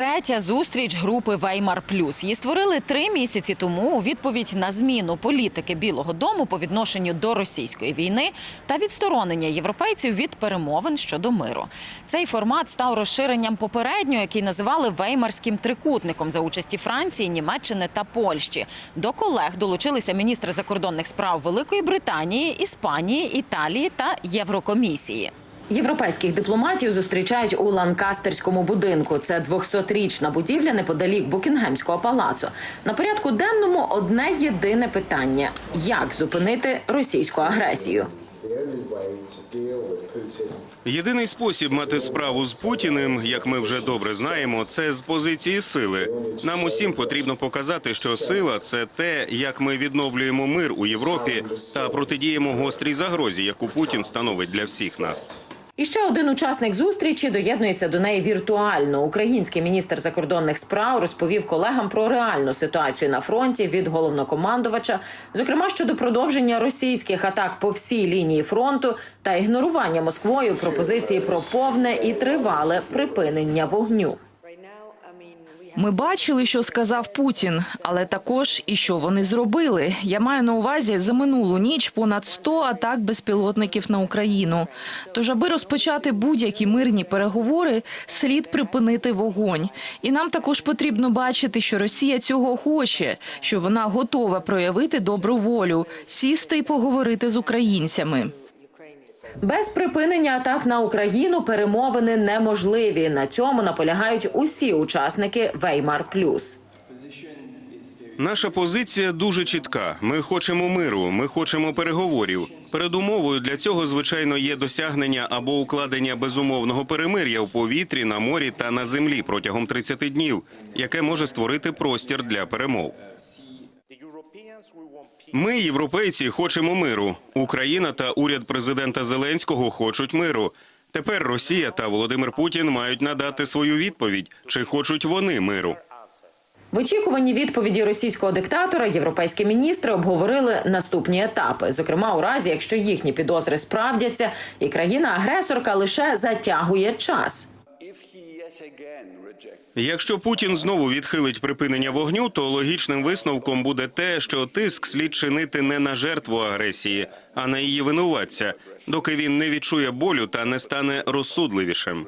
Третя зустріч групи Веймар Плюс. Її створили три місяці тому у відповідь на зміну політики Білого Дому по відношенню до російської війни та відсторонення європейців від перемовин щодо миру. Цей формат став розширенням попереднього, який називали Веймарським трикутником за участі Франції, Німеччини та Польщі. До колег долучилися міністри закордонних справ Великої Британії, Іспанії, Італії та Єврокомісії. Європейських дипломатів зустрічають у Ланкастерському будинку. Це 200-річна будівля неподалік Букінгемського палацу. На порядку денному одне єдине питання: як зупинити російську агресію. Єдиний спосіб мати справу з Путіним, як ми вже добре знаємо, це з позиції сили. Нам усім потрібно показати, що сила це те, як ми відновлюємо мир у Європі та протидіємо гострій загрозі, яку Путін становить для всіх нас. І ще один учасник зустрічі доєднується до неї віртуально. Український міністр закордонних справ розповів колегам про реальну ситуацію на фронті від головнокомандувача, зокрема щодо продовження російських атак по всій лінії фронту та ігнорування Москвою пропозиції про повне і тривале припинення вогню. Ми бачили, що сказав Путін, але також і що вони зробили. Я маю на увазі за минулу ніч понад 100 атак безпілотників на Україну. Тож, аби розпочати будь-які мирні переговори, слід припинити вогонь. І нам також потрібно бачити, що Росія цього хоче, що вона готова проявити добру волю, сісти і поговорити з українцями. Без припинення атак на Україну перемовини неможливі. На цьому наполягають усі учасники Веймар Плюс. Наша позиція дуже чітка. Ми хочемо миру, ми хочемо переговорів. Передумовою для цього, звичайно, є досягнення або укладення безумовного перемир'я в повітрі, на морі та на землі протягом 30 днів, яке може створити простір для перемов. Ми, європейці, хочемо миру. Україна та уряд президента Зеленського хочуть миру. Тепер Росія та Володимир Путін мають надати свою відповідь, чи хочуть вони миру. В очікуванні відповіді російського диктатора європейські міністри обговорили наступні етапи. Зокрема, у разі, якщо їхні підозри справдяться, і країна-агресорка лише затягує час. Якщо Путін знову відхилить припинення вогню, то логічним висновком буде те, що тиск слід чинити не на жертву агресії, а на її винуватця, доки він не відчує болю та не стане розсудливішим.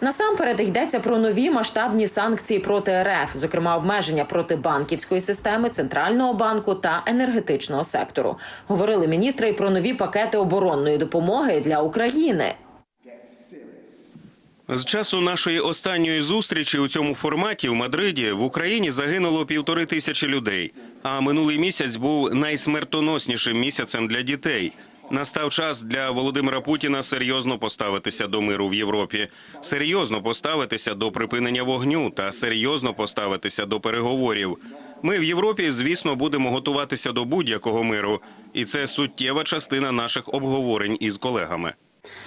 Насамперед йдеться про нові масштабні санкції проти РФ, зокрема обмеження проти банківської системи, центрального банку та енергетичного сектору. Говорили міністри і про нові пакети оборонної допомоги для України. З часу нашої останньої зустрічі у цьому форматі в Мадриді в Україні загинуло півтори тисячі людей. А минулий місяць був найсмертоноснішим місяцем для дітей. Настав час для Володимира Путіна серйозно поставитися до миру в Європі, серйозно поставитися до припинення вогню та серйозно поставитися до переговорів. Ми в Європі, звісно, будемо готуватися до будь-якого миру, і це суттєва частина наших обговорень із колегами.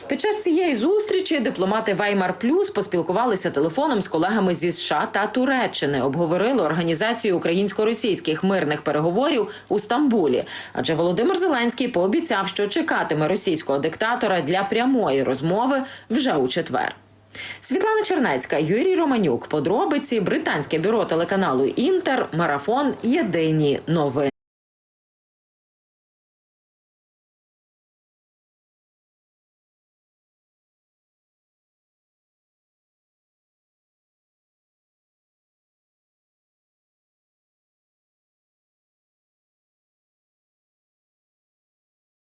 Під час цієї зустрічі дипломати Веймар Плюс поспілкувалися телефоном з колегами зі США та Туреччини. Обговорили організацію українсько-російських мирних переговорів у Стамбулі. Адже Володимир Зеленський пообіцяв, що чекатиме російського диктатора для прямої розмови вже у четвер. Світлана Чернецька, Юрій Романюк. Подробиці британське бюро телеканалу Інтер. Марафон. Єдині новини.